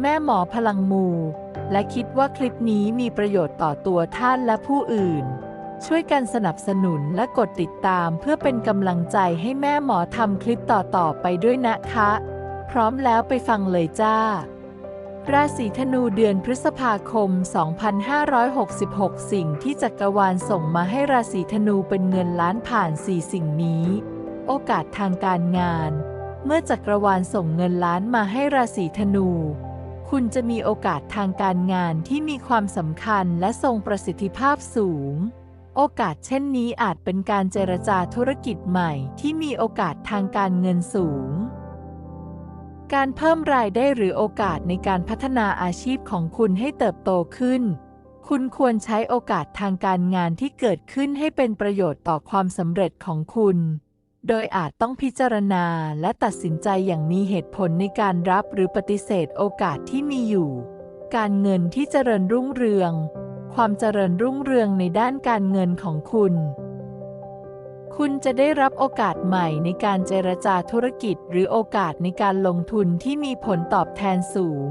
แม่หมอพลังมู และคิดว่าคลิปนี้มีประโยชน์ต่อตัวท่านและผู้อื่น ช่วยกันสนับสนุนและกดติดตามเพื่อเป็นกำลังใจให้แม่หมอทำคลิปต่อๆไปด้วยนะคะ พร้อมแล้วไปฟังเลยจ้า ราศีธนูเดือนพฤษภาคม 2566 สิ่งที่จักรวาลส่งมาให้ราศีธนูเป็นเงินล้านผ่าน 4 สิ่งนี้ โอกาสทางการงาน เมื่อจักรวาลส่งเงินล้านมาให้ราศีธนู คุณจะมีโอกาสทางการงานที่มีความสำคัญและทรงประสิทธิภาพสูง โอกาสเช่นนี้อาจเป็นการเจรจาธุรกิจใหม่ที่มีโอกาสทางการเงินสูง การเพิ่มรายได้หรือโอกาสในการพัฒนาอาชีพของคุณให้เติบโตขึ้น คุณควรใช้โอกาสทางการงานที่เกิดขึ้นให้เป็นประโยชน์ต่อความสำเร็จของคุณ โดยอาจต้องพิจารณาและตัดสินใจอย่างมีเหตุผลในการรับหรือปฏิเสธโอกาสที่มีอยู่ การเงินที่เจริญรุ่งเรือง ความเจริญรุ่งเรืองในด้านการเงินของคุณ คุณจะได้รับโอกาสใหม่ในการเจรจาธุรกิจ หรือโอกาสในการลงทุนที่มีผลตอบแทนสูง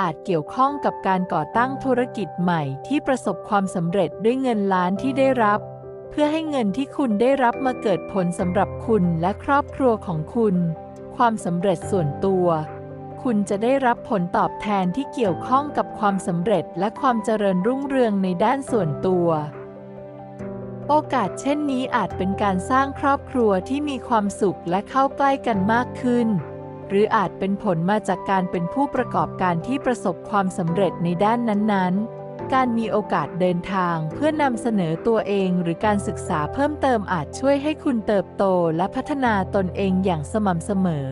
อาจเกี่ยวข้องกับการก่อตั้งธุรกิจใหม่ที่ประสบความสำเร็จด้วยเงินล้านที่ได้รับ เพื่อให้เงินที่คุณได้รับมาเกิดผลสำหรับคุณและครอบครัวของคุณ ความสำเร็จส่วนตัว คุณจะได้รับผลตอบแทนที่เกี่ยวข้องกับความสำเร็จและความเจริญรุ่งเรืองในด้านส่วนตัว โอกาสเช่นนี้อาจเป็นการสร้างครอบครัวที่มีความสุขและเข้าใกล้กันมากขึ้น หรืออาจเป็นผลมาจากการเป็นผู้ประกอบการที่ประสบความสำเร็จในด้านนั้นๆ การมีโอกาสเดินทางเพื่อนำเสนอตัวเองหรือการศึกษาเพิ่มเติมอาจช่วยให้คุณเติบโตและพัฒนาตนเองอย่างสม่ำเสมอ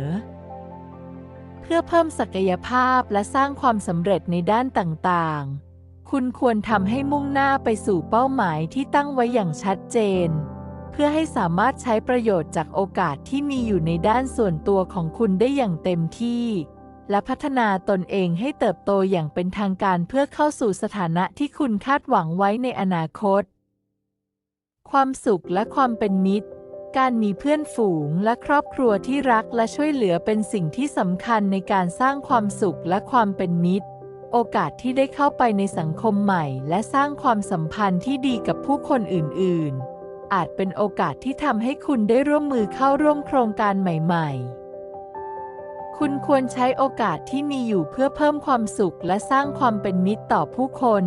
เพื่อเพิ่มศักยภาพและสร้างความสำเร็จในด้านต่างๆ คุณควรทำให้มุ่งหน้าไปสู่เป้าหมายที่ตั้งไว้อย่างชัดเจน เพื่อให้สามารถใช้ประโยชน์จากโอกาสที่มีอยู่ในด้านส่วนตัวของคุณได้อย่างเต็มที่ และพัฒนาตนเองให้เติบโตอย่างเป็นทางการเพื่อเข้าสู่สถานะที่คุณคาดหวังไว้ในอนาคต ความสุขและความเป็นมิตร การมีเพื่อนฝูงและครอบครัวที่รักและช่วยเหลือเป็นสิ่งที่สำคัญในการสร้างความสุขและความเป็นมิตร โอกาสที่ได้เข้าไปในสังคมใหม่ และสร้างความสัมพันธ์ที่ดีกับผู้คนอื่น ๆ อาจเป็นโอกาสที่ทำให้คุณได้ร่วมมือเข้าร่วมโครงการใหม่ ๆ คุณควรใช้โอกาสที่มีอยู่เพื่อเพิ่มความสุขและสร้างความเป็นมิตรต่อผู้คน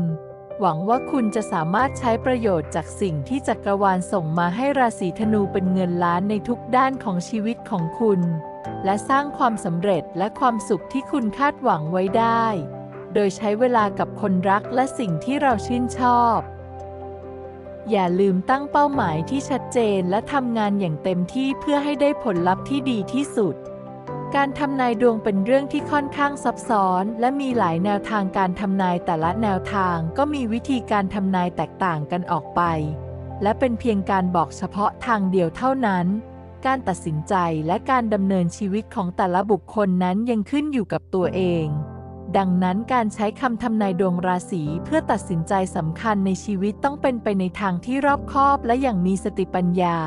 หวังว่าคุณจะสามารถใช้ประโยชน์จากสิ่งที่จักรวาลส่งมาให้ราศีธนูเป็นเงินล้านในทุกด้านของชีวิตของคุณ และสร้างความสำเร็จและความสุขที่คุณคาดหวังไว้ได้ โดยใช้เวลากับคนรักและสิ่งที่เราชื่นชอบ อย่าลืมตั้งเป้าหมายที่ชัดเจนและทำงานอย่างเต็มที่เพื่อให้ได้ผลลัพธ์ที่ดีที่สุด การทำนายดวงเป็นเรื่องที่ค่อนข้างซับซ้อน และมีหลายแนวทางการทำนายแต่ละแนวทางก็มีวิธีการทำนายแตกต่างกันออกไป และเป็นเพียงการบอกเฉพาะทางเดียวเท่านั้น การตัดสินใจและการดำเนินชีวิตของแต่ละบุคคลนั้นยังขึ้นอยู่กับตัวเอง ดังนั้นการใช้คำทำนายดวงราศีเพื่อตัดสินใจสำคัญในชีวิตต้องเป็นไปในทางที่รอบคอบและอย่างมีสติปัญญา